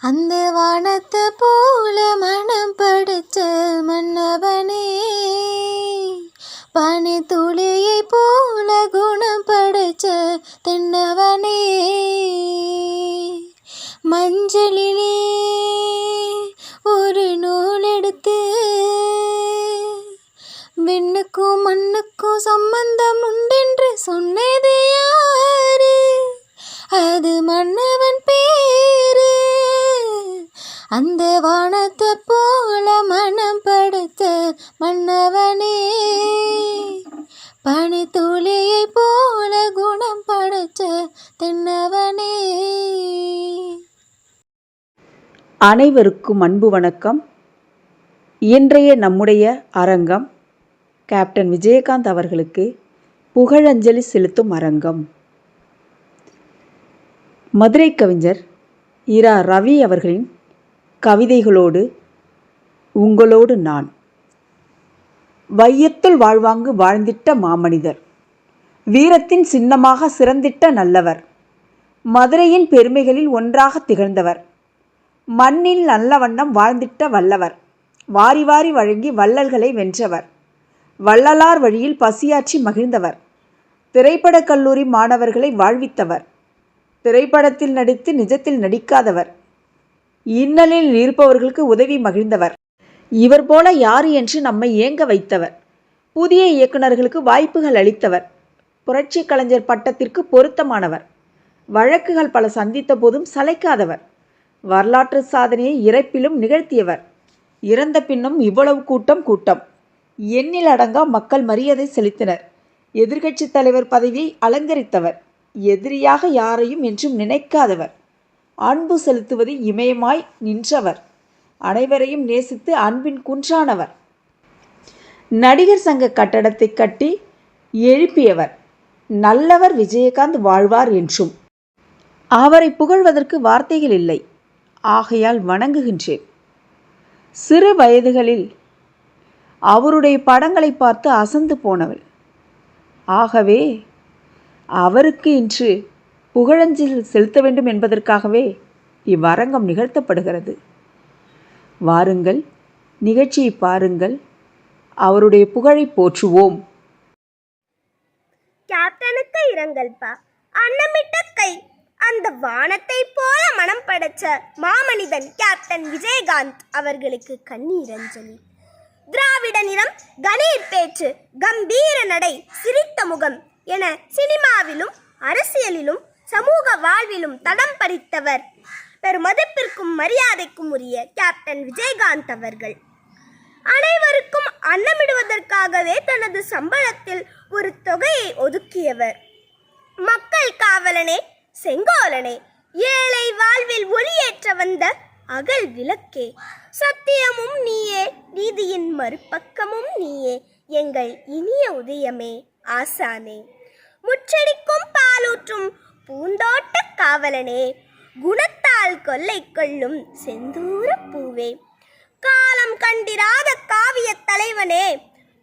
அந்த வானத்தை போல மனம் படைச்ச மன்னவனே பனி துளியை போல குணம் படைச்ச தென்னவனே மஞ்சளிலே ஒரு நூல் எடுத்து விண்ணுக்கும் மண்ணுக்கும் சம்பந்தம் உண்டென்று சொன்னது யாரு? அது மன்ன அந்த வானத்தை போல மனம் படுத்த மன்னவனே பனி துளியை போல குணம் படுத்த தென்னவனே. அனைவருக்கும் அன்பு வணக்கம். இன்றைய நம்முடைய அரங்கம் கேப்டன் விஜயகாந்த் அவர்களுக்கு புகழஞ்சலி செலுத்தும் அரங்கம். மதுரை கவிஞர் இரா ரவி அவர்களின் கவிதைகளோடு உங்களோடு நான். வையத்துள் வாழ்வாங்கு வாழ்ந்திட்ட மாமனிதர். வீரத்தின் சின்னமாக சிறந்திட்ட நல்லவர். மதுரையின் பெருமைகளில் ஒன்றாக திகழ்ந்தவர். மண்ணில் நல்ல வண்ணம் வாழ்ந்திட்ட வல்லவர். வாரி வாரி வழங்கி வள்ளல்களை வென்றவர். வள்ளலார் வழியில் பசியாற்றி மகிழ்ந்தவர். திரைப்படக் கல்லூரி மாணவர்களை வாழ்வித்தவர். திரைப்படத்தில் நடித்து நிஜத்தில் நடிக்காதவர். இன்னலில் இருப்பவர்களுக்கு உதவி மகிழ்ந்தவர். இவர் போல யார் என்று நம்மை ஏங்க வைத்தவர்? புதிய இயக்குனர்களுக்கு வாய்ப்புகள் அளித்தவர். புரட்சி கலைஞர் பட்டத்திற்கு பொருத்தமானவர். வழக்குகள் பல சந்தித்த போதும் சளைக்காதவர். வரலாற்று சாதனையை இறப்பிலும் நிகழ்த்தியவர். இறந்த பின்னும் இவ்வளவு கூட்டம் கூட்டம். எண்ணில் அடங்கா மக்கள் மரியாதை செலுத்தினர். எதிர்க்கட்சித் தலைவர் பதவியை அலங்கரித்தவர். எதிரியாக யாரையும் என்றும் நினைக்காதவர். அன்பு செலுத்துவது இமயமாய் நின்றவர். அனைவரையும் நேசித்து அன்பின் குன்றானவர். நடிகர் சங்க கட்டடத்தை கட்டி எழுப்பியவர். நல்லவர் விஜயகாந்த் வாழ்வார் என்றும். அவரை புகழ்வதற்கு வார்த்தைகள் இல்லை. ஆகையால் வணங்குகின்றேன். சிறு வயதுகளில் அவருடைய படங்களை பார்த்து அசந்து போனவள். ஆகவே அவருக்கு இன்று புகழஞ்சில் செலுத்த வேண்டும் என்பதற்காகவே இவ்வரங்கம் நிகழ்த்தப்படுகிறது. வாருங்கள் நிகழ்ச்சியை பாருங்கள் அவருடைய புகழை போற்றுவோம். கேப்டனுக்கு இரங்கல்பா அன்னமிட்ட கை. அந்த வானத்தை போல மனம் படைச்ச மாமனிதன் கேப்டன் விஜயகாந்த் அவர்களுக்கு கண்ணீர் அஞ்சலி. திராவிட நிறம் கணீர் பேச்சு கம்பீர நடை சிரித்த முகம் என சினிமாவிலும் அரசியலிலும் சமூக வாழ்விலும் தடம் பெறு மதிப்பிற்கும் மரியாதைக்கும் உரிய கேப்டன் விஜயகாந்த் அவர்கள். அனைவருக்கும் அன்னமிடுவதற்காகவே தனது சம்பளத்தில் ஒரு தொகையை ஒதுக்கியவர். மக்கள் காவலனே செங்கோலனே ஏழை வாழ்வில் ஒளியேற்ற வந்த அகல் விளக்கே. சத்தியமும் நீயே நீதியின் மறுபக்கமும் நீயே எங்கள் இனிய உதயமே ஆசானே. முற்றடிக்கும் பாலூற்றும் பூந்தோட்ட காவலனே குணத்தால் கொல்லை கொள்ளும் செந்தூர பூவே. காலம் கண்டிராத காவிய தலைவனே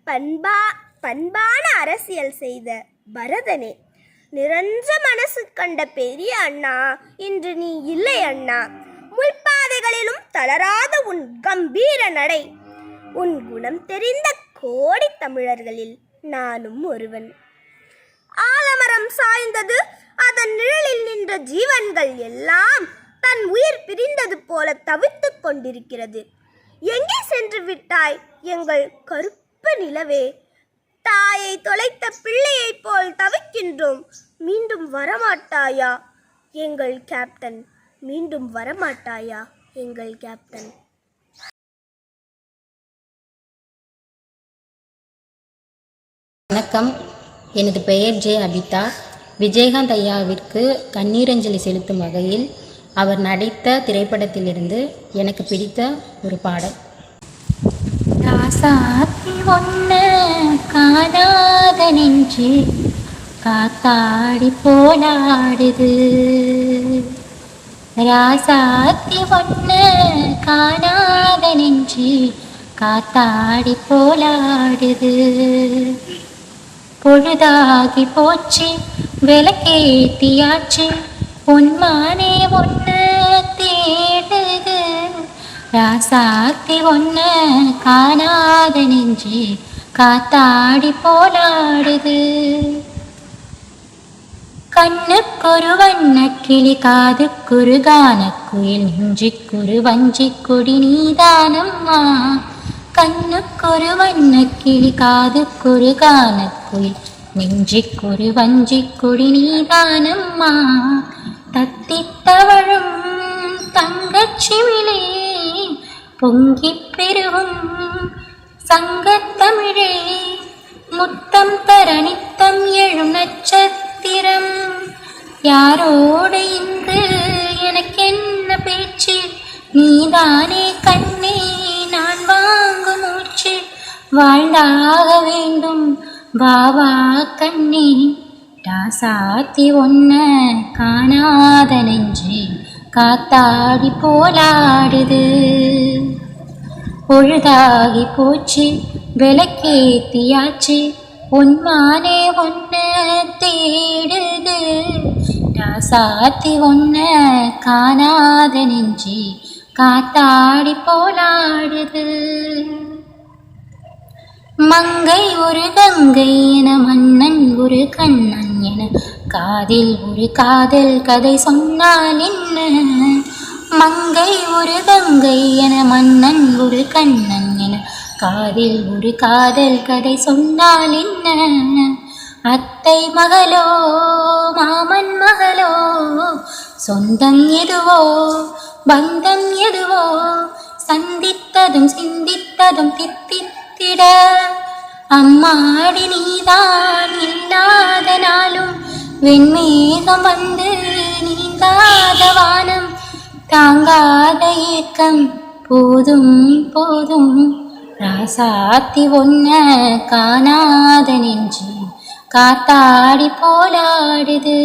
பண்பா பண்பான அரசியல் செய்த பரதனே. நிறைஞ்ச மனசு கண்ட பெரிய அண்ணா இன்று நீ இல்லை அண்ணா. முள்பாதைகளிலும் தளராத உன் கம்பீர நடை. உன் குணம் தெரிந்த கோடி தமிழர்களில் நானும் ஒருவன். ஆலமரம் சாய்ந்தது அதன் நிழலில் நின்ற ஜீவன்கள் எல்லாம் தன் உயிர் பிரிந்தது போல தவித்துக் கொண்டிருக்கிறது. எங்கே சென்று விட்டாய்? எங்கள் கருப்பு நிலவே. தாயை தொலைத்த பிள்ளையைப் போல் தவிக்கின்றோம். மீண்டும் வரமாட்டாயா? எங்கள் கேப்டன் மீண்டும் வரமாட்டாயா? எங்கள் கேப்டன் வணக்கம். எனது பெயர் ஜே. அபிதா. விஜயகாந்த் ஐயாவிற்கு கண்ணீரஞ்சலி செலுத்தும் வகையில் அவர் நடித்த திரைப்படத்திலிருந்து எனக்கு பிடித்த ஒரு பாடல். ராசாத்தி ஒன்ன காணாத நெஞ்சு காத்தாடி போலாடுது ராசாத்தி ஒன்ன காணாத நெஞ்சு காத்தாடி போலாடுது பொழுதாகி போச்சு விளக்கேத்தியாச்சு. பொன்மானே ஒன்று தேடுது ராசாத்தி ஒன்று காணாத நெஞ்சு காத்தாடி போலாடுது கண்ணுக்கொரு வண்ண வண்ணக்கிளி காதுக்குரு கானக்குயில் நெஞ்சுக்குரு வஞ்சிக்குடி நீதானம்மா. கண்ணுக்கொரு வண்ண வண்ணக்கிளி காதுக்குரு கானக்குயில் நெஞ்சிக்கொரு வஞ்சிக்கொடி நீதானம்மா. தத்தித்தவழும் தங்கச்சிமிழே பொங்கிப் பெருகும் சங்கத்தமிழே முத்தம் தர நித்தம் எழும் நட்சத்திரம். யாரோடு இங்கு எனக்கென்ன பேச்சு? நீதானே கண்ணே நான் வாங்கும் மூச்சு. வாழ்ந்தாக வேண்டும் வாவா கண்ணே ராசாத்தி ஒன்ன காணாத நெஞ்சு காத்தாடி போலாடுது. பொழுதாகி போச்சு விளக்கேத்தியாச்சு உன்மானே ஒன்ன தேடுது. ராசாத்தி ஒன்ன காணாத நெஞ்சு காத்தாடி போலாடுது. மங்கை ஒரு கங்கை என மன்னன் ஒரு கண்ணன் என காதில் ஒரு காதல் கதை சொன்னால் என்ன? மங்கை ஒரு கங்கை என மன்னன் ஒரு கண்ணன் என காதில் ஒரு காதல் கதை சொன்னால் என்ன? அத்தை மகளோ மாமன் மகளோ சொந்தம் எதுவோ பந்தம் எதுவோ சந்தித்ததும் சிந்தித்ததும் தித்தித்த தித்தித்திட அம்மாடி நீதான் இல்லாத நாளும் வெண்மேகம் வந்து நீங்காத வானம் தாங்காத ஏக்கம் போதும் போதும். ராசாத்தி ஒன்ன காணாத நெஞ்சு காத்தாடி போலாடுது.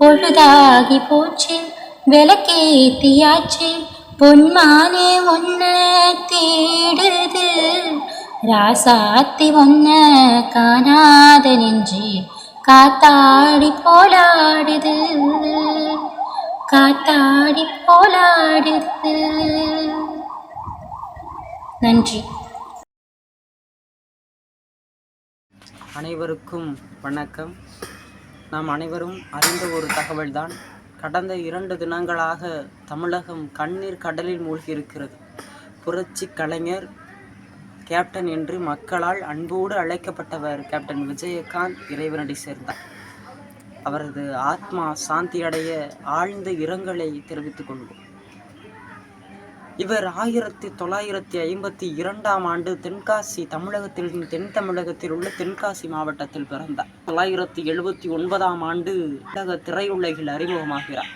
பொழுதாகி போச்சு விளக்கேத்தியாச்சு பொன்மானே ஒன்ன தேடுது ராசாத்தி ஒன்ன காணாத நெஞ்சு காத்தாடி போலாடுது காத்தாடி போலாடுது. நன்றி. அனைவருக்கும் வணக்கம். நாம் அனைவரும் அறிந்த ஒரு தகவல்தான் கடந்த இரண்டு தினங்களாக தமிழகம் கண்ணீர் கடலில் மூழ்கியிருக்கிறது. புரட்சி கலைஞர் கேப்டன் என்று மக்களால் அன்போடு அழைக்கப்பட்டவர் கேப்டன் விஜயகாந்த் இறைவனடி சேர்ந்தார். அவரது ஆத்மா சாந்தி அடைய ஆழ்ந்த இரங்கலை தெரிவித்துக் கொள்வோம். இவர் ஆயிரத்தி தொள்ளாயிரத்தி ஐம்பத்தி இரண்டாம் ஆண்டு தென்காசி தமிழகத்தில் தென் தமிழகத்தில் உள்ள தென்காசி மாவட்டத்தில் பிறந்தார். தொள்ளாயிரத்தி எழுபத்தி ஒன்பதாம் ஆண்டு உலக திரையுலகில் அறிமுகமாகிறார்.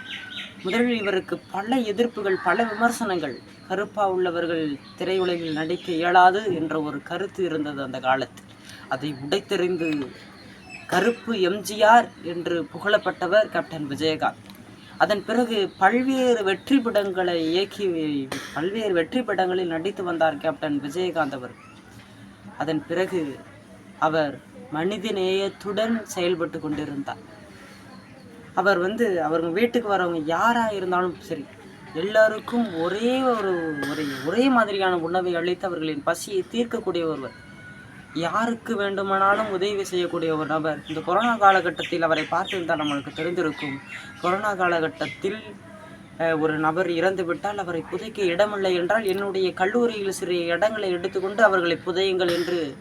முதலில் இவருக்கு பல எதிர்ப்புகள் பல விமர்சனங்கள் கருப்பா உள்ளவர்கள் திரையுலகில் நடிக்க இயலாது என்ற ஒரு கருத்து இருந்தது அந்த காலத்தில். அதை உடைத்தெறிந்து கருப்பு எம்ஜிஆர் என்று புகழப்பட்டவர் கேப்டன் விஜயகாந்த். அதன் பிறகு பல்வேறு வெற்றி படங்களை இயக்கி பல்வேறு வெற்றி படங்களில் நடித்து வந்தார் கேப்டன் விஜயகாந்த் அவர். அதன் பிறகு அவர் மனித நேயத்துடன் செயல்பட்டு கொண்டிருந்தார். அவர் வந்து அவங்க வீட்டுக்கு வரவங்க யாராக இருந்தாலும் சரி எல்லாருக்கும் ஒரே ஒரு ஒரே ஒரே மாதிரியான உணவை அளித்து அவர்களின் பசியை தீர்க்கக்கூடிய ஒருவர். யாருக்கு வேண்டுமானாலும் உதவி செய்யக்கூடிய ஒரு நபர். இந்த கொரோனா காலகட்டத்தில் அவரை பார்த்திருந்தால் நம்மளுக்கு தெரிந்திருக்கும். கொரோனா காலகட்டத்தில் ஒரு நபர் இறந்துவிட்டால் அவரை புதைக்க இடமில்லை என்றால் என்னுடைய கல்லூரியில் சிறிய இடங்களை எடுத்துக்கொண்டு அவர்களை புதையுங்கள் என்று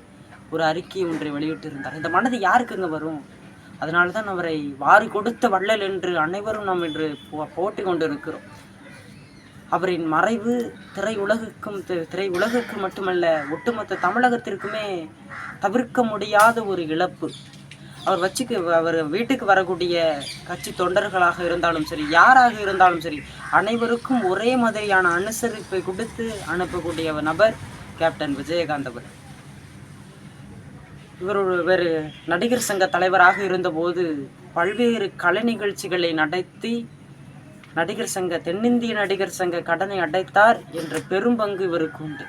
ஒரு அறிக்கை ஒன்றை வெளியிட்டிருந்தார். இந்த மனது யாருக்குங்க வரும்? அதனால தான் அவரை வாரி கொடுத்த வள்ளல் என்று அனைவரும் நாம் இன்று போ- கொண்டு இருக்கிறோம் அவரின் மறைவு திரையுலகுக்கும் தி- திரையுலகுக்கு மட்டுமல்ல ஒட்டுமொத்த தமிழகத்திற்குமே தவிர்க்க முடியாத ஒரு இழப்பு. அவர் வச்சுக்கு அவர் வீட்டுக்கு வரக்கூடிய கட்சி தொண்டர்களாக இருந்தாலும் சரி யாராக இருந்தாலும் சரி அனைவருக்கும் ஒரே மாதிரியான அனுசரிப்பை கொடுத்து அனுப்பக்கூடிய நபர் கேப்டன் விஜயகாந்த் அவர் இவர் வேறு நடிகர் சங்க தலைவராக இருந்தபோது பல்வேறு கலை நிகழ்ச்சிகளை நடத்தி நடிகர் சங்க தென்னிந்திய நடிகர் சங்க கடனை அடைத்தார் என்ற பெரும் பங்கு இவருக்கு உண்டு.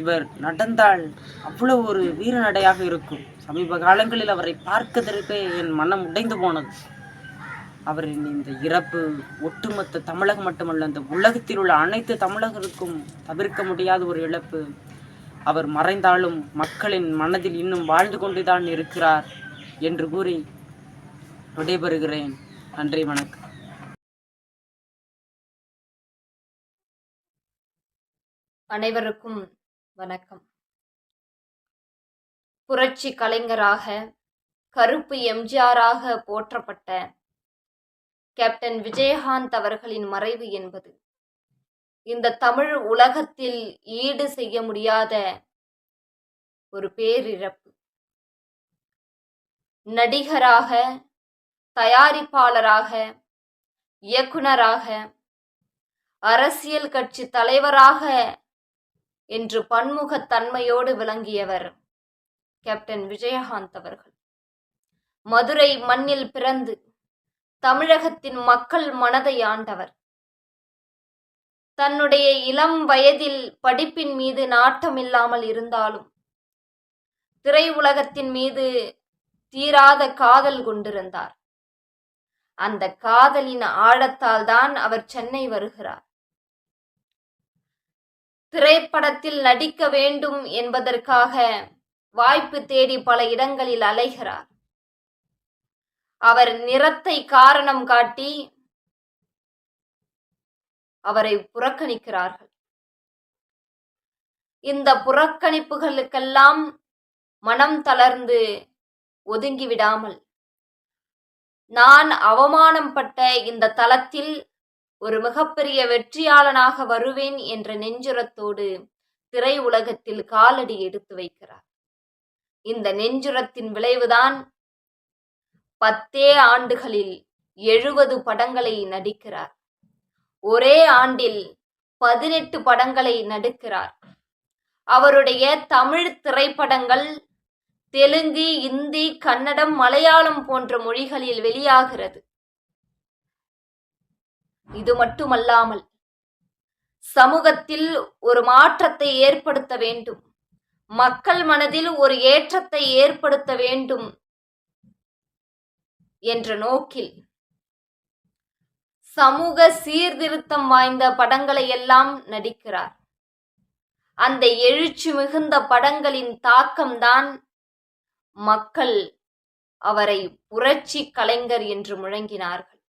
இவர் நடந்தால் அவ்வளவு ஒரு வீர நடையாக இருக்கும். சமீப காலங்களில் அவரை பார்க்கதற்கே என் மனம் உடைந்து போனது. அவரின் இந்த இறப்பு ஒட்டுமொத்த தமிழகம் மட்டுமல்ல அந்த உலகத்தில் உள்ள அனைத்து தமிழகருக்கும் தவிர்க்க முடியாத ஒரு இழப்பு. அவர் மறைந்தாலும் மக்களின் மனதில் இன்னும் வாழ்ந்து கொண்டுதான் இருக்கிறார் என்று கூறி விடைபெறுகிறேன். நன்றி வணக்கம். அனைவருக்கும் வணக்கம். புரட்சி கலைஞராக கருப்பு எம்ஜிஆராக போற்றப்பட்ட கேப்டன் விஜயகாந்த் அவர்களின் மறைவு என்பது இந்த தமிழ் உலகத்தில் ஈடு செய்ய முடியாத ஒரு பேரிழப்பு. நடிகராக தயாரிப்பாளராக இயக்குனராக அரசியல் கட்சி தலைவராக என்று பன்முகத்தன்மையோடு விளங்கியவர் கேப்டன் விஜயகாந்த் அவர்கள். மதுரை மண்ணில் பிறந்து தமிழகத்தின் மக்கள் மனதை ஆண்டவர். தன்னுடைய இளம் வயதில் படிப்பின் மீது நாட்டமில்லாமல் இருந்தாலும் திரையுலகத்தின் மீது தீராத காதல் கொண்டிருந்தார். அந்த காதலின் ஆழத்தால் தான் அவர் சென்னை வருகிறார். திரைப்படத்தில் நடிக்க வேண்டும் என்பதற்காக வாய்ப்பு தேடி பல இடங்களில் அலைகிறார். அவர் நிறத்தை காரணம் காட்டி அவரை புறக்கணிக்கிறார்கள். இந்த புறக்கணிப்புகளுக்கெல்லாம் மனம் தளர்ந்து ஒதுங்கி விடாமல் நான் அவமானம் பட்ட இந்த தளத்தில் ஒரு மிகப்பெரிய வெற்றியாளனாக வருவேன் என்ற நெஞ்சுரத்தோடு திரை உலகத்தில் காலடி எடுத்து வைக்கிறார். இந்த நெஞ்சுரத்தின் விளைவுதான் பத்தே ஆண்டுகளில் எழுபது படங்களை நடிக்கிறார். ஒரே ஆண்டில் பதினெட்டு படங்களை நடிக்கிறார். அவருடைய தமிழ் திரைப்படங்கள் தெலுங்கு இந்தி கன்னடம் மலையாளம் போன்ற மொழிகளில் வெளியாகிறது. இது மட்டுமல்லாமல் சமூகத்தில் ஒரு மாற்றத்தை ஏற்படுத்த வேண்டும். மக்கள் மனதில் ஒரு ஏற்றத்தை ஏற்படுத்த வேண்டும் என்ற நோக்கில். சமூக சீர்திருத்தம் வாய்ந்த படங்களை எல்லாம் நடிக்கிறார். அந்த எழுச்சி மிகுந்த படங்களின் தாக்கம்தான் மக்கள் அவரை புரட்சி கலைஞர் என்று முழங்கினார்கள்.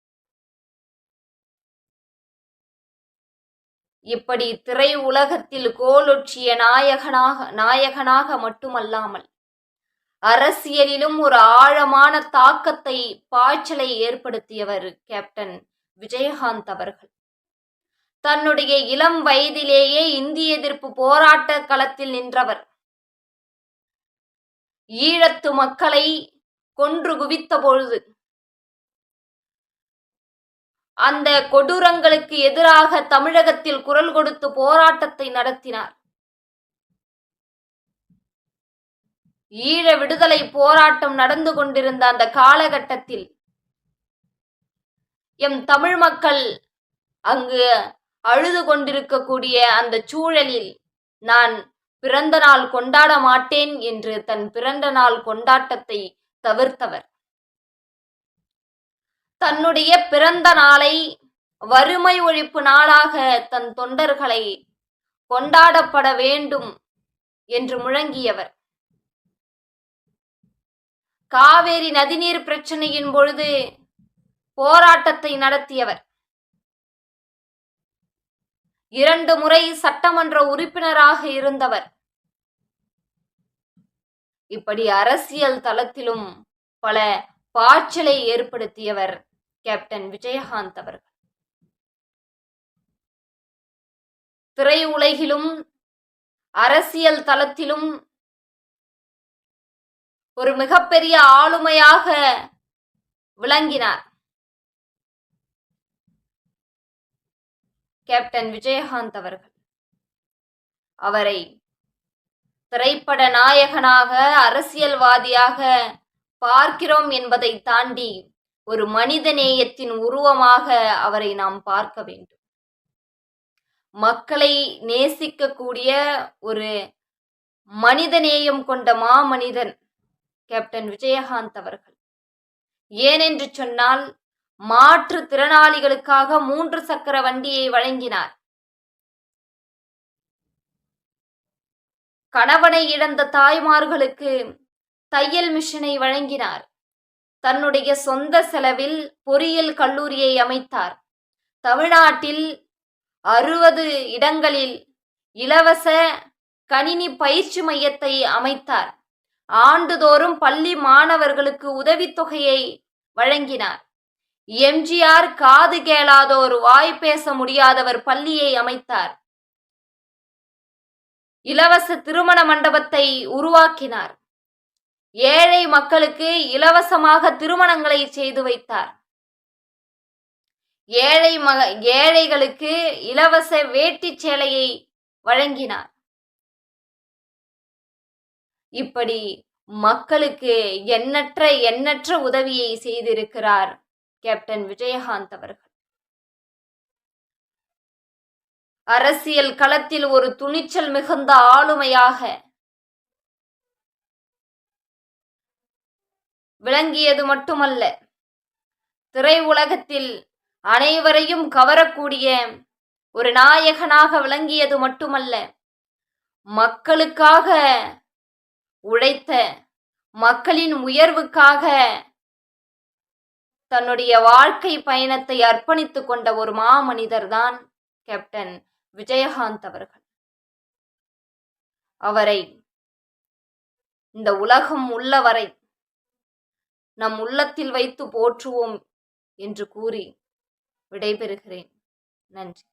இப்படி திரை உலகத்தில் கோலொற்றிய நாயகனாக நாயகனாக மட்டுமல்லாமல் அரசியலிலும் ஒரு ஆழமான தாக்கத்தை பாய்ச்சலை ஏற்படுத்தியவர் கேப்டன் விஜயகாந்த் அவர்கள். தன்னுடைய இளம் வயதிலேயே இந்திய எதிர்ப்பு போராட்ட களத்தில் நின்றவர் ஈழத்து மக்களை கொன்று குவித்த பொழுது அந்த கொடூரங்களுக்கு எதிராக தமிழகத்தில் குரல் கொடுத்து போராட்டத்தை நடத்தினார். ஈழ விடுதலை போராட்டம் நடந்து கொண்டிருந்த அந்த காலகட்டத்தில் எம் தமிழ் மக்கள் அங்கு அழுது கொண்டிருக்கக்கூடிய அந்த சூழலில் நான் பிறந்த நாள் கொண்டாட மாட்டேன் என்று தன் பிறந்த நாள் கொண்டாட்டத்தை தவிர்த்தவர். தன்னுடைய பிறந்த நாளை வறுமை ஒழிப்பு நாளாக தன் தொண்டர்களை கொண்டாடப்பட வேண்டும் என்று முழங்கியவர். காவேரி நதிநீர் பிரச்சனையின் பொழுது போராட்டத்தை நடத்தியவர். இரண்டு முறை சட்டமன்ற உறுப்பினராக இருந்தவர். இப்படி அரசியல் தளத்திலும் பல பாய்ச்சலை ஏற்படுத்தியவர் கேப்டன் விஜயகாந்த் அவர்கள். திரையுலகிலும் அரசியல் தளத்திலும் ஒரு மிகப்பெரிய ஆளுமையாக விளங்கினார். கேப்டன் விஜயகாந்த் அவர்கள். அவரை திரைப்பட நாயகனாக அரசியல்வாதியாக பார்க்கிறோம் என்பதை தாண்டி ஒரு மனிதநேயத்தின் உருவமாக அவரை நாம் பார்க்க வேண்டும். மக்களை நேசிக்கக்கூடிய ஒரு மனிதநேயம் கொண்ட மாமனிதன் கேப்டன் விஜயகாந்த் அவர்கள். ஏனென்று சொன்னால் மாற்றுத்திறனாளிகளுக்காக மூன்று சக்கர வண்டியை வழங்கினார். கணவனை இழந்த தாய்மார்களுக்கு தையல் மிஷினை வழங்கினார். தன்னுடைய சொந்த செலவில் பொறியியல் கல்லூரியை அமைத்தார். தமிழ்நாட்டில் அறுபது இடங்களில் இலவச கணினி பயிற்சி மையத்தை அமைத்தார். ஆண்டுதோறும் பள்ளி மாணவர்களுக்கு உதவித்தொகையை வழங்கினார். எம்ஜிஆர் காது கேளாதோர் வாய் பேச முடியாதவர் பள்ளியை அமைத்தார். இலவச திருமண மண்டபத்தை உருவாக்கினார். ஏழை மக்களுக்கு இலவசமாக திருமணங்களை செய்து வைத்தார். ஏழை மக ஏழைகளுக்கு இலவச வேட்டி சேலையை வழங்கினார். இப்படி மக்களுக்கு எண்ணற்ற எண்ணற்ற உதவியை செய்திருக்கிறார் கேப்டன் விஜயகாந்த் அவர்கள். அரசியல் களத்தில் ஒரு துணிச்சல் மிகுந்த ஆளுமையாக விளங்கியது மட்டுமல்ல திரையுலகத்தில் அனைவரையும் கவரக்கூடிய ஒரு நாயகனாக விளங்கியது மட்டுமல்ல மக்களுக்காக உழைத்த மக்களின் உயர்வுக்காக தன்னுடைய வாழ்க்கை பயணத்தை அர்ப்பணித்துக் கொண்ட ஒரு மாமனிதர் தான் கேப்டன் விஜயகாந்த் அவர்கள். அவரை இந்த உலகம் உள்ளவரை நம் உள்ளத்தில் வைத்து போற்றுவோம் என்று கூறி விடைபெறுகிறேன். நன்றி.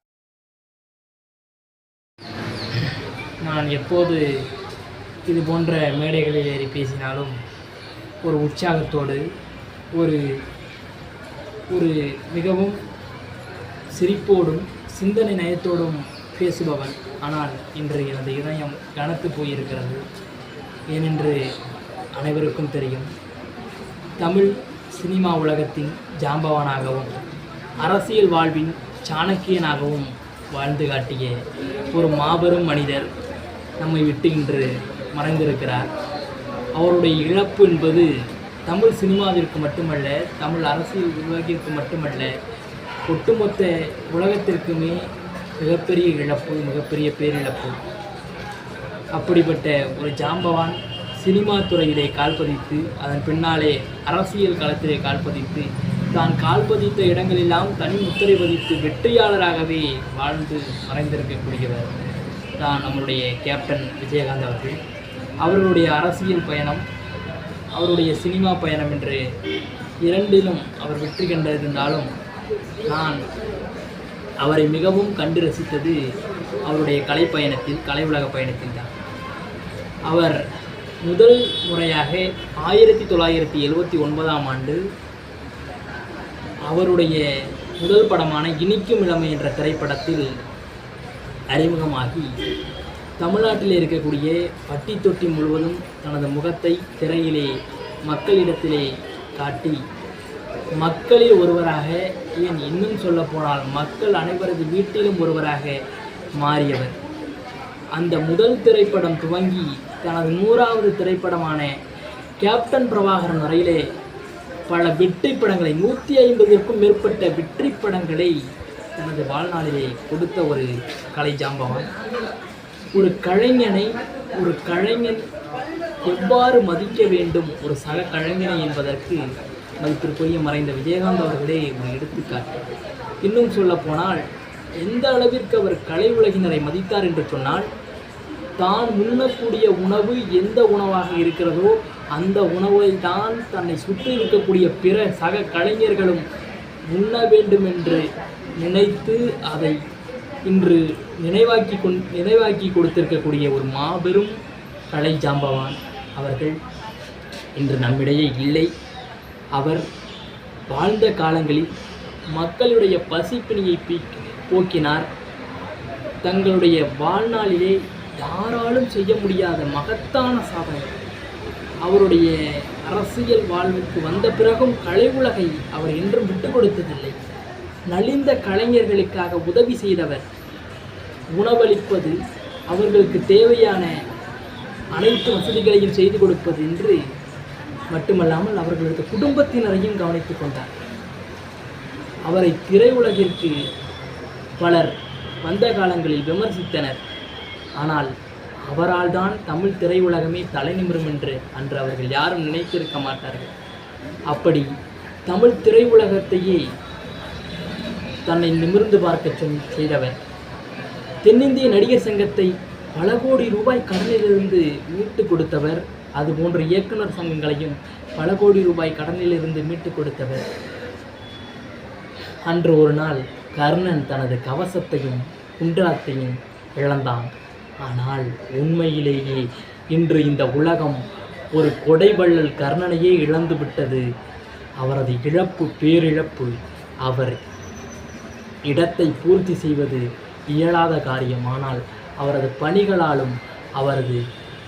நான் எப்போது இது போன்ற மேடைகளில் ஏறி பேசினாலும் ஒரு உற்சாகத்தோடு ஒரு ஒரு மிகவும் சிரிப்போடும் சிந்தனை நயத்தோடும் பேசுபவன். ஆனால் இன்று எனது இதயம் கனத்து போயிருக்கிறது. ஏனென்று அனைவருக்கும் தெரியும். தமிழ் சினிமா உலகத்தின் ஜாம்பவானாகவும் அரசியல் வாழ்வின் சாணக்கியனாகவும் வாழ்ந்து காட்டிய ஒரு மாபெரும் மனிதர் நம்மை விட்டு இன்று மறைந்திருக்கிறார். அவருடைய இழப்பு என்பது தமிழ் சினிமாவிற்கு மட்டுமல்ல தமிழ் அரசியல் உலகிற்கு மட்டுமல்ல ஒட்டுமொத்த உலகத்திற்குமே மிகப்பெரிய இழப்பு மிகப்பெரிய பேரிழப்பு. அப்படிப்பட்ட ஒரு ஜாம்பவான் சினிமா துறையிலே கால்பதித்து அதன் பின்னாலே அரசியல் களத்திலே கால்பதித்து தான் கால்பதித்த இடங்களெல்லாம் தனி முத்திரை பதித்து வெற்றியாளராகவே வாழ்ந்து மறைந்திருக்கக்கூடியவர் தான் நம்மளுடைய கேப்டன் விஜயகாந்த் அவர்கள். அவர்களுடைய அரசியல் பயணம் அவருடைய சினிமா பயணம் என்று இரண்டிலும் அவர் வெற்றி கண்டிருந்தாலும் நான் அவரை மிகவும் கண்டு ரசித்தது அவருடைய கலை பயணத்தில் கலை உலக பயணத்தில் தான். அவர் முதல் முறையாக ஆயிரத்தி தொள்ளாயிரத்தி எழுபத்தி ஒன்பதாம் ஆண்டு அவருடைய முதல் படமான இனிக்கும் இளமை என்ற திரைப்படத்தில் அறிமுகமாகி தமிழ்நாட்டில் இருக்கக்கூடிய பட்டி தொட்டி முழுவதும் தனது முகத்தை திரையிலே மக்களிடத்திலே காட்டி மக்களில் ஒருவராக ஏன் இன்னும் சொல்ல போனால் மக்கள் அனைவரது வீட்டிலும் ஒருவராக மாறியவர். அந்த முதல் திரைப்படம் துவங்கி தனது நூறாவது திரைப்படமான கேப்டன் பிரபாகரன் வரையிலே பல வெற்றி படங்களை நூற்றி ஐம்பதுக்கும் மேற்பட்ட வெற்றி படங்களை தனது வாழ்நாளிலே கொடுத்த ஒரு கலை ஜாம்பவன் ஒரு கலைஞனை ஒரு கலைஞன் எவ்வாறு மதிக்க வேண்டும்? ஒரு சக கலைஞனை என்பதற்கு மதிப்பிற்குரிய மறைந்த விஜயகாந்த் அவர்களே ஒரு எடுத்துக்காட்டு. இன்னும் சொல்ல போனால் எந்த அளவிற்கு அவர் கலை உலகினரை மதித்தார் என்று சொன்னால் தான் உண்ணக்கூடிய உணவு எந்த உணவாக இருக்கிறதோ அந்த உணவை தான் தன்னை சுற்றி இருக்கக்கூடிய பிற சக கலைஞர்களும் உண்ண வேண்டும் என்று நினைத்து அதை இன்று நினைவாக்கி கொண் நினைவாக்கி கொடுத்திருக்கக்கூடிய ஒரு மாபெரும் கலை ஜாம்பவான் அவர்கள் இன்று நம்மிடையே இல்லை. அவர் வாழ்ந்த காலங்களில் மக்களுடைய பசிப்பிணியை பீ போக்கினார். தங்களுடைய வாழ்நாளிலே யாராலும் செய்ய முடியாத மகத்தான சாதனை. அவருடைய அரசியல் வாழ்வுக்கு வந்த பிறகும் கலை உலகை அவர் என்றும் விட்டு கொடுத்ததில்லை. நலிந்த கலைஞர்களுக்காக உதவி செய்தவர் உணவளிப்பது அவர்களுக்கு தேவையான அனைத்து வசதிகளையும் செய்து கொடுப்பது என்று மட்டுமல்லாமல் அவர்களது குடும்பத்தினரையும் கவனித்துக் கொண்டார். அவரை திரையுலகிற்கு பலர் வந்த காலங்களில் விமர்சித்தனர். ஆனால் அவரால் தான் தமிழ் திரையுலகமே தலை நிமிரும் என்று அன்று அவர்கள் யாரும் நினைத்திருக்க மாட்டார்கள். அப்படி தமிழ் திரையுலகத்தையே தன்னை நிமிர்ந்து பார்க்க செய்தவர் தென்னிந்திய நடிகர் சங்கத்தை பல கோடி ரூபாய் கடனிலிருந்து மீட்டு கொடுத்தவர். அதுபோன்ற இயக்குனர் சங்கங்களையும் பல கோடி ரூபாய் கடனிலிருந்து மீட்டு கொடுத்தவர். அன்று ஒரு நாள் கர்ணன் தனது கவசத்தையும் குண்டலத்தையும் இழந்தான். ஆனால் உண்மையிலேயே இன்று இந்த உலகம் ஒரு கொடைவள்ளல் கர்ணனையே இழந்து விட்டது. அவரது இழப்பு பேரிழப்பு. அவர் இடத்தை பூர்த்தி செய்வது இயலாத காரியம் ஆனால் அவரது பணிகளாலும் அவரது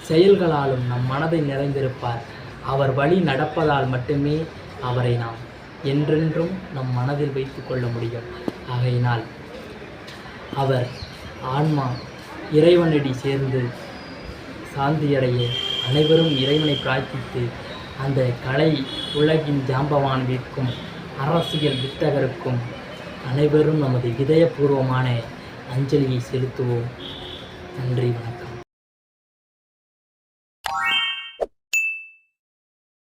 செயல்களாலும் நம் மனதை நிறைந்திருப்பார். அவர் வழி நடப்பதால் மட்டுமே அவரை நாம் என்றென்றும் நம் மனதில் வைத்து கொள்ள முடியும். ஆகையினால் அவர் ஆன்மா இறைவனடி சேர்ந்து சாந்தியடைய அனைவரும் இறைவனை பிரார்த்தித்து அந்த கலை உலகின் ஜாம்பவான்விற்கும் அரசியல் வித்தகருக்கும் அனைவரும் நமது இதயபூர்வமான அஞ்சலியை செலுத்துவோம். நன்றி வணக்கம்.